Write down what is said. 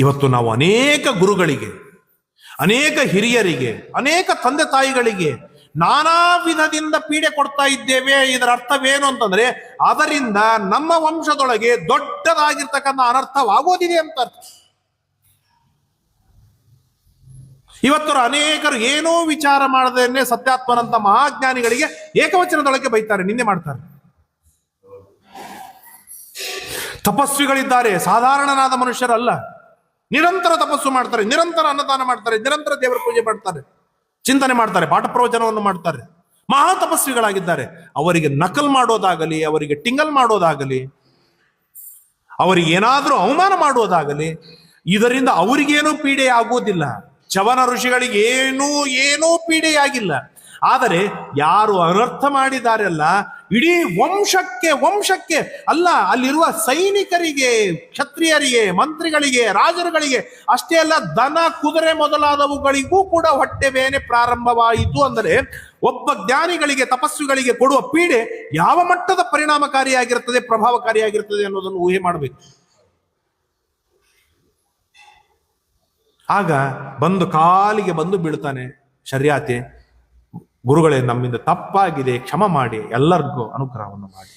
ಇವತ್ತು ನಾವು ಅನೇಕ ಗುರುಗಳಿಗೆ, ಅನೇಕ ಹಿರಿಯರಿಗೆ, ಅನೇಕ ತಂದೆ ತಾಯಿಗಳಿಗೆ ನಾನಾ ವಿಧದಿಂದ ಪೀಡೆ ಕೊಡ್ತಾ ಇದ್ದೇವೆ. ಇದರ ಅರ್ಥವೇನು ಅಂತಂದ್ರೆ, ಅದರಿಂದ ನಮ್ಮ ವಂಶದೊಳಗೆ ದೊಡ್ಡದಾಗಿರ್ತಕ್ಕಂಥ ಅನರ್ಥವಾಗೋದಿದೆ ಅಂತ ಅರ್ಥ. ಇವತ್ತರ ಅನೇಕರು ಏನೋ ವಿಚಾರ ಮಾಡದೇನೆ ಸತ್ಯಾತ್ಮನಂತ ಮಹಾಜ್ಞಾನಿಗಳಿಗೆ ಏಕವಚನದೊಳಗೆ ಬೈತಾರೆ, ನಿನ್ನೆ ಮಾಡ್ತಾರೆ. ತಪಸ್ವಿಗಳಿದ್ದಾರೆ. ಸಾಧಾರಣನಾದ ಮನುಷ್ಯರಲ್ಲ. ನಿರಂತರ ತಪಸ್ಸು ಮಾಡ್ತಾರೆ, ನಿರಂತರ ಅನ್ನದಾನ ಮಾಡ್ತಾರೆ, ನಿರಂತರ ದೇವರ ಪೂಜೆ ಮಾಡ್ತಾರೆ, ಚಿಂತನೆ ಮಾಡ್ತಾರೆ, ಪಾಠ ಪ್ರವಚನವನ್ನು ಮಾಡ್ತಾರೆ. ಮಹಾ ತಪಸ್ವಿಗಳಾಗಿದ್ದಾರೆ. ಅವರಿಗೆ ನಕಲ್ ಮಾಡೋದಾಗಲಿ, ಅವರಿಗೆ ಟಿಂಗಲ್ ಮಾಡೋದಾಗಲಿ, ಅವರಿಗೆ ಏನಾದರೂ ಅವಮಾನ ಮಾಡೋದಾಗಲಿ, ಇದರಿಂದ ಅವರಿಗೇನೂ ಪೀಡೆ ಆಗುವುದಿಲ್ಲ ಚವನ ಋಷಿಗಳಿಗೆ ಏನೂ ಏನೂ ಪೀಡೆಯಾಗಿಲ್ಲ. ಆದರೆ ಯಾರು ಅನರ್ಥ ಮಾಡಿದಾರಲ್ಲ ಇಡೀ ವಂಶಕ್ಕೆ ವಂಶಕ್ಕೆ ಅಲ್ಲ, ಅಲ್ಲಿರುವ ಸೈನಿಕರಿಗೆ, ಕ್ಷತ್ರಿಯರಿಗೆ, ಮಂತ್ರಿಗಳಿಗೆ, ರಾಜರುಗಳಿಗೆ ಅಷ್ಟೇ ಅಲ್ಲ, ದನ, ಕುದುರೆ ಮೊದಲಾದವುಗಳಿಗೂ ಕೂಡ ಹೊಟ್ಟೆ ಬೇನೆ ಪ್ರಾರಂಭವಾಯಿತು ಅಂದರೆ ಒಬ್ಬ ಜ್ಞಾನಿಗಳಿಗೆ, ತಪಸ್ವಿಗಳಿಗೆ ಕೊಡುವ ಪೀಡೆ ಯಾವ ಮಟ್ಟದ ಪರಿಣಾಮಕಾರಿಯಾಗಿರುತ್ತದೆ ಪ್ರಭಾವಕಾರಿಯಾಗಿರುತ್ತದೆ ಅನ್ನೋದನ್ನು ಊಹೆ ಮಾಡಬೇಕು. ಆಗ ಬಂದು ಕಾಲಿಗೆ ಬಂದು ಬೀಳ್ತಾನೆ ಶರ್ಯಾತಿ ಗುರುಗಳೇ ನಮ್ಮಿಂದ ತಪ್ಪಾಗಿದೆ ಕ್ಷಮ ಮಾಡಿ ಎಲ್ಲರಿಗೂ ಅನುಗ್ರಹವನ್ನು ಮಾಡಿ.